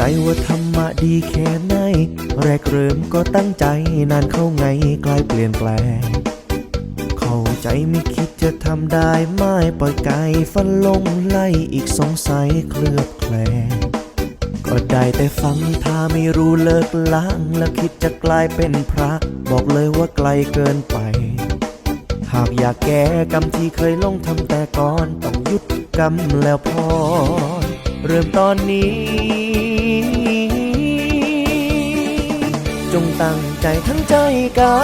ใจว่าธรรมะดีแค่ไหน แรกเริ่มก็ตั้งใจนานเข้าไงกลายเปลี่ยนแปลง เข้าใจไม่คิดจะทำได้ไม่ปล่อยไก่ฟันลงไล่อีกสงสัยเคลือบแคลงก็ได้แต่ฟังถ้าไม่รู้เลิกล้าง แล้วคิดจะกลายเป็นพระ บอกเลยว่าไกลเกินไป หากอยากแก้กรรมที่เคยลงทำแต่ก่อน ต้องหยุดกรรมแล้วพอเริ่มตอนนี้ ตั้งใจทั้งใจกา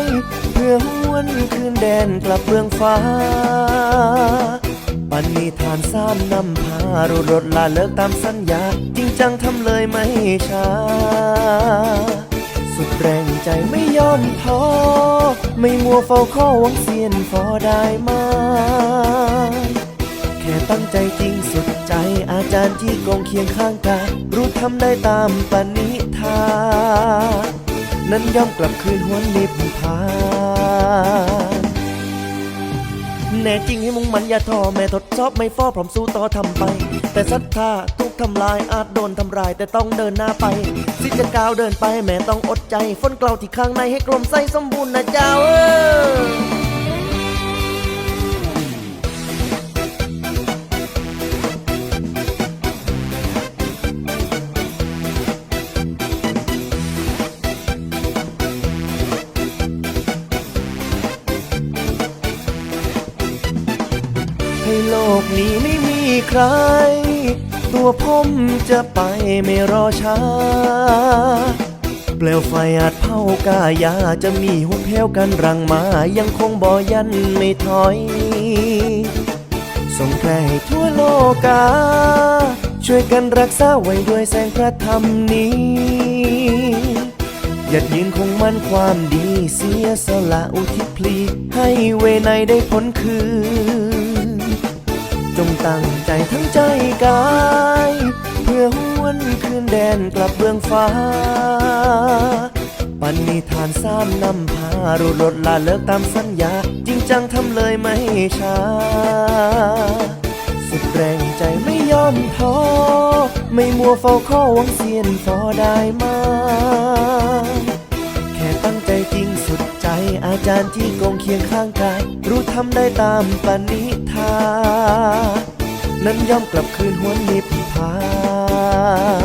ย เพื่อหวนคืนแดนกลับเบื้องฟ้าปันนิทานสร้างนำพารุรถลาเลิกตามสัญญา จริงจังทำเลยไม่ช้า สุดแรงใจไม่ยอมท้อ ไม่มัวเฝ้าข้อหวังเสียนฟอได้มาแค่ตั้งใจจริงสุดใจอาจารย์ที่กองเคียงข้างกายรู้ทำได้ตามปณิธาน นั้นย่อมกลับคืนหวนนิพพานแน่จริงให้มุ่งมันอย่าท้อแม่ทดสอบไม่ฟ้อพร้อมสู้ต่อทำไป แต่ศรัทธาทุกทำลายอาจโดนทำลายแต่ต้องเดินหน้าไปสิจะก้าวเดินไปแม่ต้องอดใจฝนเกลาที่ข้างในให้กลมใสสมบูรณ์นะเจ้าเออ ให้โลกนี้ไม่มีใคร ตัวผมจะไปไม่รอช้า เปลวไฟอาจเผากายา จะมีหุบเพวกันรังมา ยังคงบ่ยันไม่ถอย ส่งแพร่ให้ทั่วโลกา ช่วยกันรักษาไว้ด้วยแสงพระธรรมนี้ยัดยืนคงมั่นความดีเสียสละอุทิศพลี ให้เวไนได้ผลคืน งตั้งใจทั้งใจกาย เพื่อหวนคืนแดนกลับเบื้องฟ้าปันนิทานสร้างนำพารุรถลาเลิกตามสัญญา จริงจังทำเลยไม่ช้า สุดแรงใจไม่ยอมท้อ ไม่มัวเฝ้าข้อหวังเสียนฟอได้มา อาจารย์ที่กงเคียงข้างกาย รู้ทำได้ตามปณิธานนั้นย่อมกลับคืนหวนนิพพาน